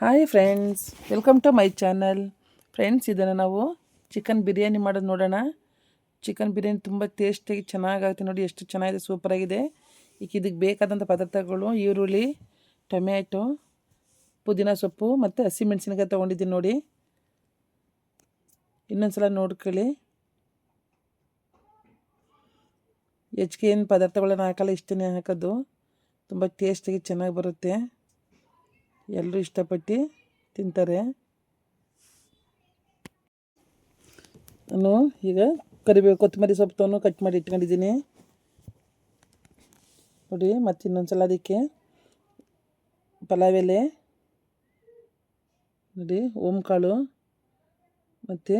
Hi friends welcome to my channel friends ಇದನ್ನು ನಾವು chicken biryani ಮಾಡೋದು ನೋಡೋಣ. ಚಿಕನ್ ಬಿರಿಯಾನಿ ತುಂಬ ಟೇಸ್ಟಿಯಾಗಿ ಚೆನ್ನಾಗಾಗುತ್ತೆ ನೋಡಿ, ಎಷ್ಟು ಚೆನ್ನಾಗಿದೆ ಸೂಪರಾಗಿದೆ ಈಗ ಇದಕ್ಕೆ ಬೇಕಾದಂಥ ಪದಾರ್ಥಗಳು ಈರುಳ್ಳಿ, ಟೊಮ್ಯಾಟೊ, ಪುದೀನ ಸೊಪ್ಪು ಮತ್ತು ಹಸಿಮೆಣಸಿನಕಾಯಿ ತೊಗೊಂಡಿದ್ದೀನಿ ನೋಡಿ. ಇನ್ನೊಂದು ಸಲ ನೋಡ್ಕೊಳ್ಳಿ. ಹೆಚ್ಚಿಗೆ ಏನು ಪದಾರ್ಥಗಳನ್ನ ಹಾಕಲ್ಲ ಇಷ್ಟನೇ ಹಾಕೋದು. ತುಂಬ ಟೇಸ್ಟಾಗಿ ಚೆನ್ನಾಗಿ ಬರುತ್ತೆ. ಎಲ್ಲರೂ ಇಷ್ಟಪಟ್ಟು ತಿಂತಾರೆ. ನಾನು ಈಗ ಕರಿಬೇವು, ಕೊತ್ತಂಬರಿ ಸೊಪ್ಪು ಕಟ್ ಮಾಡಿ ಇಟ್ಕೊಂಡಿದ್ದೀನಿ. ನೋಡಿ, ಮತ್ತು ಇನ್ನೊಂದ್ಸಲ ಅದಕ್ಕೆ ಪಲಾವ್ ಎಲೆ, ನೋಡಿ, ಓಂಕಾಳು, ಮತ್ತು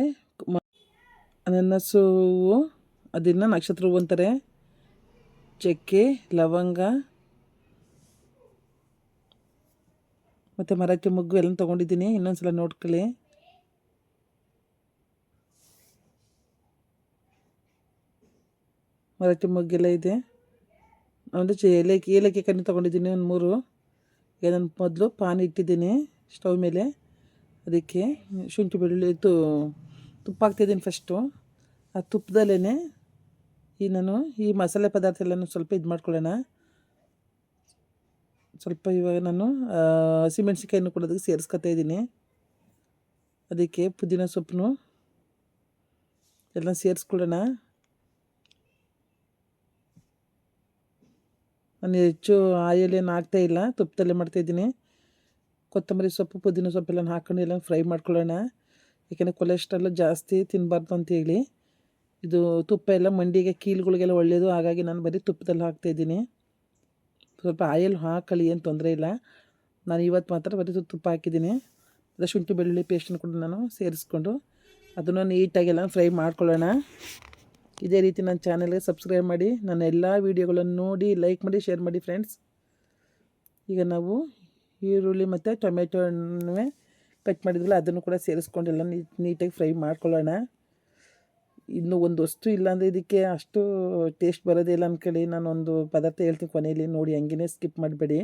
ಅನನಸು ಹೂವು, ಅದನ್ನು ನಕ್ಷತ್ರ ಹೂವು ಅಂತಾರೆ. ಚಕ್ಕೆ, ಲವಂಗ ಮತ್ತು ಮರಕ್ಕೆ ಮೊಗ್ಗು ಎಲ್ಲ ತೊಗೊಂಡಿದ್ದೀನಿ ಇನ್ನೊಂದು ಸಲ ನೋಡ್ಕೊಳ್ಳಿ. ಮರಕ್ಕೆ ಮೊಗ್ಗೆಲ್ಲ ಇದೆ. ಒಂದು ಚ ಏಲಕ್ಕಿ ಏಲಕ್ಕಿ ಕಣ್ಣು ತೊಗೊಂಡಿದ್ದೀನಿ, ಒಂದು ಮೂರು. ನಾನು ಮೊದಲು ಪಾನ್ ಇಟ್ಟಿದ್ದೀನಿ, ಸ್ಟವ್ ಮೇಲೆ. ಅದಕ್ಕೆ ಶುಂಠಿ ಬೆಳ್ಳುಳ್ಳಿ ತು ತುಪ್ಪ ಹಾಕ್ತಿದ್ದೀನಿ ಫಸ್ಟು ಆ ತುಪ್ಪದಲ್ಲೇ ಈ ನಾನು ಈ ಮಸಾಲೆ ಪದಾರ್ಥ ಎಲ್ಲನೂ ಸ್ವಲ್ಪ ಇದು ಮಾಡ್ಕೊಳ್ಳೋಣ ಸ್ವಲ್ಪ ಇವಾಗ ನಾನು ಹಸಿಮೆಣ್ಸಿಕಾಯನ್ನು ಕೂಡ ಅದಕ್ಕೆ ಸೇರಿಸ್ಕೊತಾ ಇದ್ದೀನಿ. ಅದಕ್ಕೆ ಪುದೀನ ಸೊಪ್ಪು ಎಲ್ಲ ಸೇರಿಸ್ಕೊಳ್ಳೋಣ. ನಾನು ಹೆಚ್ಚು ಆಯಿಲ್ ಏನು ಹಾಕ್ತಾ ಇಲ್ಲ, ತುಪ್ಪದಲ್ಲೇ ಮಾಡ್ತಾಯಿದ್ದೀನಿ ಕೊತ್ತಂಬರಿ ಸೊಪ್ಪು, ಪುದೀನ ಸೊಪ್ಪೆಲ್ಲ ಹಾಕೊಂಡು ಎಲ್ಲ ಫ್ರೈ ಮಾಡ್ಕೊಳ್ಳೋಣ. ಯಾಕೆಂದರೆ ಕೊಲೆಸ್ಟ್ರಾಲ್ ಜಾಸ್ತಿ ತಿನ್ನಬಾರ್ದು ಅಂತೇಳಿ ಇದು ತುಪ್ಪ ಎಲ್ಲ ಮಂಡಿಗೆ, ಕೀಲುಗಳಿಗೆಲ್ಲ ಒಳ್ಳೆಯದು ಹಾಗಾಗಿ ನಾನು ಬರೀ ತುಪ್ಪದಲ್ಲಿ ಹಾಕ್ತಾಯಿದ್ದೀನಿ ಸ್ವಲ್ಪ ಆಯಿಲ್ ಹಾಕಲಿ ಏನು ತೊಂದರೆ ಇಲ್ಲ. ನಾನು ಇವತ್ತು ಮಾತ್ರ ಬರೀ ತುಪ್ಪ ಹಾಕಿದ್ದೀನಿ. ಅದೇ ಶುಂಠಿ ಬೆಳ್ಳುಳ್ಳಿ ಪೇಸ್ಟನ್ನು ಕೂಡ ನಾನು ಸೇರಿಸ್ಕೊಂಡು ಅದನ್ನು ನೀಟಾಗೆಲ್ಲ ಫ್ರೈ ಮಾಡ್ಕೊಳ್ಳೋಣ. ಇದೇ ರೀತಿ ನನ್ನ ಚಾನಲ್ಗೆ ಸಬ್ಸ್ಕ್ರೈಬ್ ಮಾಡಿ. ನನ್ನ ಎಲ್ಲ ವೀಡಿಯೋಗಳನ್ನು ನೋಡಿ ಲೈಕ್ ಮಾಡಿ ಶೇರ್ ಮಾಡಿ ಫ್ರೆಂಡ್ಸ್ ಈಗ ನಾವು ಈರುಳ್ಳಿ ಮತ್ತು ಟೊಮೆಟೊನೇ ಕಟ್ ಮಾಡಿದ್ರಲ್ಲ ಅದನ್ನು ಕೂಡ ಸೇರಿಸ್ಕೊಂಡೆಲ್ಲ ನೀಟಾಗಿ ಫ್ರೈ ಮಾಡ್ಕೊಳ್ಳೋಣ. ಇನ್ನು ಒಂದು ವಸ್ತು ಇಲ್ಲಾಂದರೆ ಇದಕ್ಕೆ ಅಷ್ಟು ಟೇಸ್ಟ್ ಬರೋದೇ ಇಲ್ಲ ಅಂದ್ಕೊಳ್ಳಿ ನಾನೊಂದು ಪದಾರ್ಥ ಹೇಳ್ತೀನಿ ಕೊನೆಯಲ್ಲಿ ನೋಡಿ ಹಂಗೇ ಸ್ಕಿಪ್ ಮಾಡಬೇಡಿ.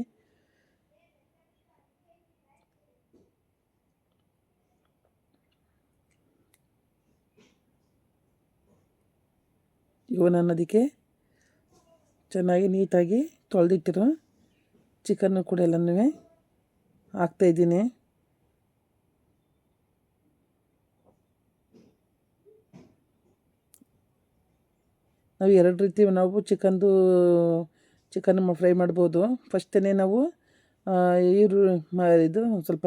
ಇವು ನಾನು ಅದಕ್ಕೆ ಚೆನ್ನಾಗಿ ನೀಟಾಗಿ ತೊಳೆದಿಟ್ಟಿರೋ ಚಿಕನ್ನು ಕೂಡ ಎಲ್ಲನೂ ಹಾಕ್ತಾಯಿದ್ದೀನಿ ನಾವು ಎರಡು ರೀತಿ ನಾವು ಚಿಕನ್ದು, ಚಿಕನ್ ಫ್ರೈ ಮಾಡ್ಬೋದು. ಫಸ್ಟೇ ನಾವು ಈರು ಇದು ಸ್ವಲ್ಪ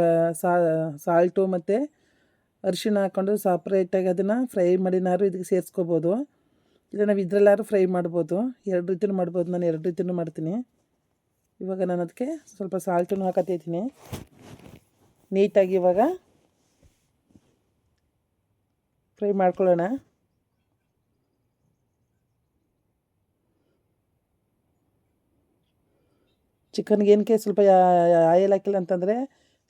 ಸಾಲ್ಟು ಮತ್ತು ಅರಿಶಿಣ ಹಾಕ್ಕೊಂಡು ಸಪ್ರೇಟಾಗಿ ಅದನ್ನು ಫ್ರೈ ಮಾಡಿನಾರು ಇದಕ್ಕೆ ಸೇರಿಸ್ಕೋಬೋದು. ಇಲ್ಲ ನಾವು ಇದರಲ್ಲಾರು ಫ್ರೈ ಮಾಡ್ಬೋದು. ಎರಡು ರೀತಿಯೂ ಮಾಡ್ಬೋದು. ನಾನು ಎರಡು ರೀತಿಯೂ ಮಾಡ್ತೀನಿ. ಇವಾಗ ನಾನು ಅದಕ್ಕೆ ಸ್ವಲ್ಪ ಸಾಲ್ಟನ್ನು ಹಾಕತ್ತಿದ್ದೀನಿ ನೀಟಾಗಿ ಇವಾಗ ಫ್ರೈ ಮಾಡ್ಕೊಳ್ಳೋಣ. ಚಿಕನ್ಗೆ ಏನಕ್ಕೆ ಸ್ವಲ್ಪ ಆಯಲ್ ಹಾಕಿಲ್ಲ ಅಂತಂದರೆ,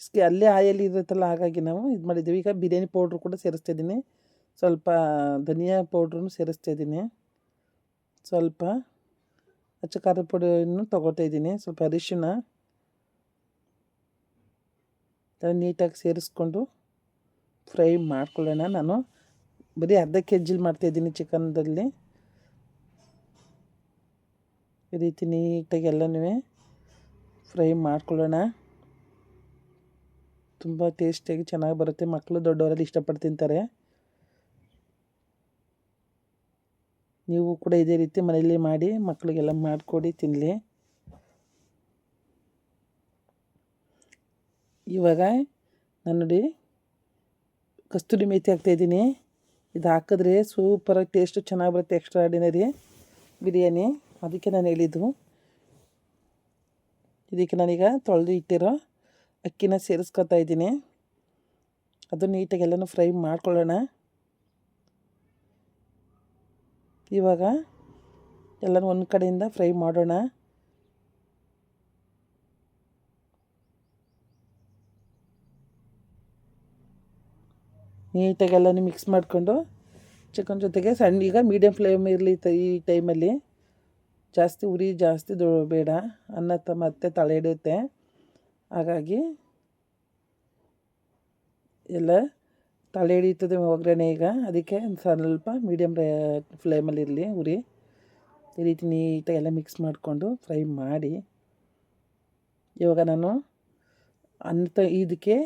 ಸ್ಕಿ, ಅಲ್ಲೇ ಆಯಲ್ ಇರುತ್ತಲ್ಲ, ಹಾಗಾಗಿ ನಾವು ಇದು ಮಾಡಿದ್ದೀವಿ. ಈಗ ಬಿರಿಯಾನಿ ಪೌಡ್ರು ಕೂಡ ಸೇರಿಸ್ತಾಯಿದ್ದೀನಿ ಸ್ವಲ್ಪ, ಧನಿಯಾ ಪೌಡ್ರನ್ನು ಸೇರಿಸ್ತಾ ಇದ್ದೀನಿ. ಸ್ವಲ್ಪ ಅಚ್ಚ ಖಾರದ ಪುಡಿಯನ್ನು ತೊಗೊಳ್ತಾ ಇದ್ದೀನಿ. ಸ್ವಲ್ಪ ಅರಿಶಿನ ನೀಟಾಗಿ ಸೇರಿಸ್ಕೊಂಡು ಫ್ರೈ ಮಾಡ್ಕೊಳ್ಳೋಣ ನಾನು. ಬರೀ ಅರ್ಧ ಕೆ ಜಿಲಿ ಮಾಡ್ತಾಯಿದ್ದೀನಿ ಚಿಕನ್ದಲ್ಲಿ. ಈ ರೀತಿ ನೀಟಾಗಿ ಎಲ್ಲನೂ ಫ್ರೈ ಮಾಡ್ಕೊಳ್ಳೋಣ. ತುಂಬ ಟೇಸ್ಟಿಯಾಗಿ ಚೆನ್ನಾಗಿ ಬರುತ್ತೆ. ಮಕ್ಕಳು ದೊಡ್ಡವರಲ್ಲಿ ಇಷ್ಟಪಟ್ಟು ತಿಂತಾರೆ. ನೀವು ಕೂಡ ಇದೇ ರೀತಿ ಮನೆಯಲ್ಲಿ ಮಾಡಿ ಮಕ್ಕಳಿಗೆಲ್ಲ ಮಾಡಿಕೊಡಿ ತಿನ್ನಲಿ ಇವಾಗ ನಾನು ನೋಡಿ ಕಸ್ತೂರಿ ಮೇಥಿ ಹಾಕ್ತಾಯಿದ್ದೀನಿ ಇದು ಹಾಕಿದ್ರೆ ಸೂಪರಾಗಿ ಟೇಸ್ಟು ಚೆನ್ನಾಗಿ ಬರುತ್ತೆ. Extra ordinary biryani. ಅದಕ್ಕೆ ನಾನು ಹೇಳಿದ್ದು. ಇದಕ್ಕೆ ನಾನೀಗ ತೊಳೆದು ಇಟ್ಟಿರೋ ಅಕ್ಕಿನ ಸೇರಿಸ್ಕೊತಾ ಇದ್ದೀನಿ. ಅದು ನೀಟಾಗಿ ಎಲ್ಲನೂ ಫ್ರೈ ಮಾಡ್ಕೊಳ್ಳೋಣ. ಇವಾಗ ಎಲ್ಲನೂ ಒಂದು ಕಡೆಯಿಂದ ಫ್ರೈ ಮಾಡೋಣ. ನೀಟಾಗಿ ಎಲ್ಲನೂ ಮಿಕ್ಸ್ ಮಾಡಿಕೊಂಡು ಚಿಕನ್ ಜೊತೆಗೆ ಸಣ್ಣ ಈಗ ಮೀಡಿಯಮ್ ಫ್ಲೇಮ್ ಇರಲಿ ಈ ಟೈಮಲ್ಲಿ. ಜಾಸ್ತಿ ಉರಿ ಜಾಸ್ತಿ ದೊ ಬೇಡ. ಅನ್ನ ತ ಮತ್ತೆ ತಳೆ ಹಿಡಿಯುತ್ತೆ ಹಾಗಾಗಿ ಎಲ್ಲ ತಳೆ ಹಿಡಿಯುತ್ತದೆ ಒಗ್ಗರಣೆ ಈಗ. ಅದಕ್ಕೆ ಸ್ವಲ್ಪ ಮೀಡಿಯಮ್ ಫ್ಲೇಮಲ್ಲಿ ಇರಲಿ ಉರಿ. ಈ ರೀತಿ ನೀಟಾಗಿ ಎಲ್ಲ ಮಿಕ್ಸ್ ಮಾಡಿಕೊಂಡು ಫ್ರೈ ಮಾಡಿ. ಇವಾಗ ನಾನು ಅನ್ನ ತ ಇದಕ್ಕೆ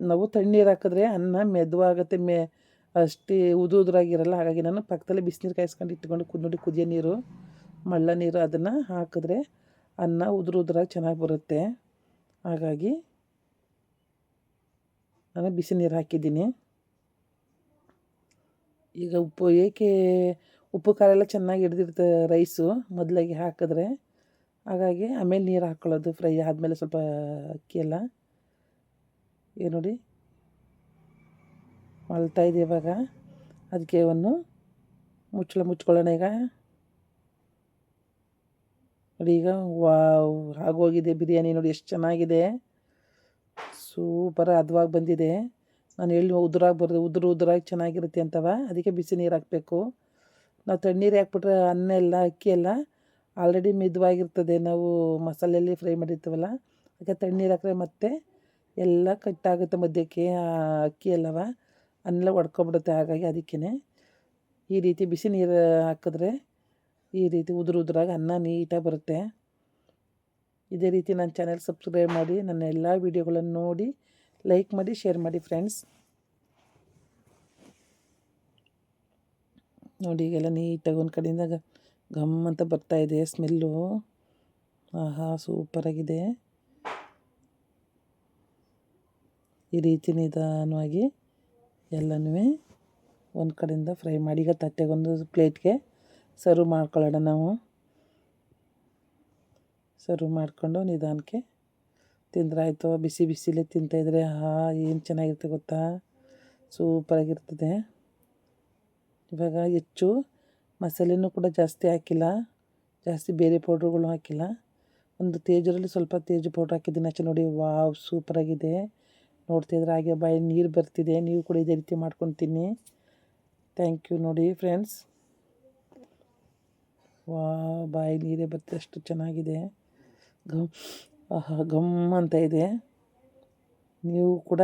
ನಾವು ತಣ್ಣೀರು ಹಾಕಿದ್ರೆ ಅನ್ನ ಮೆದುವಾಗುತ್ತೆ, ಮೆ ಅಷ್ಟೇ ಉದು ಉದುರಾಗಿರಲ್ಲ ಹಾಗಾಗಿ ನಾನು ಪಕ್ಕದಲ್ಲೇ ಬಿಸಿನೀರು ಕಾಯಿಸ್ಕೊಂಡು ಇಟ್ಕೊಂಡು ಕುದ್ ನೋಡಿ ಕುದಿಯೋ ನೀರು. ಮಳ್ಳ ನೀರು ಅದನ್ನು ಹಾಕಿದ್ರೆ ಅನ್ನ ಉದುರು ಉದುರಾಗಿ ಚೆನ್ನಾಗಿ ಬರುತ್ತೆ. ಹಾಗಾಗಿ ನಾನು ಬಿಸಿ ನೀರು ಹಾಕಿದ್ದೀನಿ. ಈಗ ಉಪ್ಪು, ಏಕೆ ಉಪ್ಪು, ಖಾರ ಎಲ್ಲ ಚೆನ್ನಾಗಿ ಹಿಡ್ದಿರ್ತದೆ ರೈಸು ಮೊದಲಾಗಿ ಹಾಕಿದ್ರೆ. ಹಾಗಾಗಿ ಆಮೇಲೆ ನೀರು ಹಾಕ್ಕೊಳ್ಳೋದು ಫ್ರೈ ಆದಮೇಲೆ ಸ್ವಲ್ಪ ಅಕ್ಕಿ ಎಲ್ಲ. ಈಗ ನೋಡಿ ಮಲ್ತಾಯಿದೆ ಇವಾಗ. ಅದಕ್ಕೆ ಒಂದು ಮುಚ್ಚಳ ಮುಚ್ಕೊಳ್ಳೋಣ ಈಗ. ನೋಡಿ ಈಗ, ವಾವ್, ಆಗೋಗಿದೆ, ಬಿರಿಯಾನಿ ನೋಡಿ ಎಷ್ಟು ಚೆನ್ನಾಗಿದೆ. ಸೂಪರ್ ಹದವಾಗಿ ಬಂದಿದೆ. ನಾನು ಹೇಳಿ, ಉದುರಾಗಿ ಬರೋದು, ಉದುರು, ಉದುರಾಗಿ ಚೆನ್ನಾಗಿರುತ್ತೆ ಅಂತವ? ಅದಕ್ಕೆ ಬಿಸಿ ನೀರು ಹಾಕಬೇಕು. ನಾವು ತಣ್ಣೀರು ಹಾಕ್ಬಿಟ್ರೆ ಅನ್ನ ಎಲ್ಲ, ಅಕ್ಕಿ ಎಲ್ಲ ಆಲ್ರೆಡಿ ಮಿದುವಾಗಿರ್ತದೆ. ನಾವು ಮಸಾಲೆಯಲ್ಲಿ ಫ್ರೈ ಮಾಡಿರ್ತೀವಲ್ಲ, ಅದಕ್ಕೆ ತಣ್ಣೀರು ಹಾಕಿದ್ರೆ ಮತ್ತೆ ಎಲ್ಲ ಕಟ್ಟಾಗುತ್ತೆ ಮಧ್ಯಕ್ಕೆ ಅಕ್ಕಿ ಎಲ್ಲವ? ಅನ್ನೆಲ್ಲ ಒಡ್ಕೊಬಿಡುತ್ತೆ ಹಾಗಾಗಿ ಅದಕ್ಕೇ ಈ ರೀತಿ ಬಿಸಿ ನೀರು ಹಾಕಿದ್ರೆ ಈ ರೀತಿ ಉದುರು ಉದುರಾಗಿ ಅನ್ನ ನೀಟಾಗಿ ಬರುತ್ತೆ. ಇದೇ ರೀತಿ ನನ್ನ ಚಾನೆಲ್ ಸಬ್ಸ್ಕ್ರೈಬ್ ಮಾಡಿ, ನನ್ನ ಎಲ್ಲ ವೀಡಿಯೋಗಳನ್ನು ನೋಡಿ, ಲೈಕ್ ಮಾಡಿ, ಶೇರ್ ಮಾಡಿ ಫ್ರೆಂಡ್ಸ್. ನೋಡಿ, ಈಗೆಲ್ಲ ನೀಟಾಗಿ ಒಂದು ಕಡೆಯಿಂದ ಘಮ್ ಅಂತ ಇದೆ ಸ್ಮೆಲ್ಲು. ಆಹಾ ಸೂಪರಾಗಿದೆ ಈ ರೀತಿ ನಿಧಾನವಾಗಿ ಎಲ್ಲನೂ ಒಂದು ಕಡೆಯಿಂದ ಫ್ರೈ ಮಾಡಿ, ಈಗ ತಟ್ಟೆಗೊಂದು ಪ್ಲೇಟ್ಗೆ ಸರ್ವ್ ಮಾಡ್ಕೊಳ್ಳೋಣ ನಾವು. ಸರ್ವ್ ಮಾಡಿಕೊಂಡು ನಿಧಾನಕ್ಕೆ ತಿಂದ್ರಾಯ್ತು. ಬಿಸಿ ಬಿಸಿಲೇ ತಿಂತಾಯಿದ್ರೆ ಹಾ ಏನು ಚೆನ್ನಾಗಿರುತ್ತೆ ಗೊತ್ತಾ? ಸೂಪರಾಗಿರ್ತದೆ. ಇವಾಗ ಹೆಚ್ಚು ಮಸಾಲೆನೂ ಕೂಡ ಜಾಸ್ತಿ ಹಾಕಿಲ್ಲ. ಜಾಸ್ತಿ ಬೇರೆ ಪೌಡ್ರುಗಳು ಹಾಕಿಲ್ಲ. ಒಂದು ತೇಜರಲ್ಲಿ ಸ್ವಲ್ಪ ತೇಜು ಪೌಡ್ರ್ ಹಾಕಿದ್ದೀನಿ. ಅಚ್ಚ ನೋಡಿ, ವಾವ್, ಸೂಪರಾಗಿದೆ. ನೋಡ್ತಿದ್ರೆ ಹಾಗೆ ಬಾಯಿ ನೀರು ಬರ್ತಿದೆ. ನೀವು ಕೂಡ ಇದೇ ರೀತಿ ಮಾಡ್ಕೊತೀನಿ. ಥ್ಯಾಂಕ್ ಯು ನೋಡಿ ಫ್ರೆಂಡ್ಸ್ ವಾ, ಬಾಯಿ ನೀರೇ ಬರ್ತಷ್ಟು ಚೆನ್ನಾಗಿದೆ. ಗಮ್ ಆಹಾ ಗಮ್ ಅಂತ ಇದೆ. ನೀವು ಕೂಡ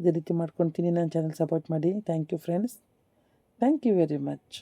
ಇದೇ ರೀತಿ ಮಾಡ್ಕೊತೀನಿ ನನ್ನ ಚಾನಲ್ ಸಪೋರ್ಟ್ ಮಾಡಿ. Thank you friends thank you very much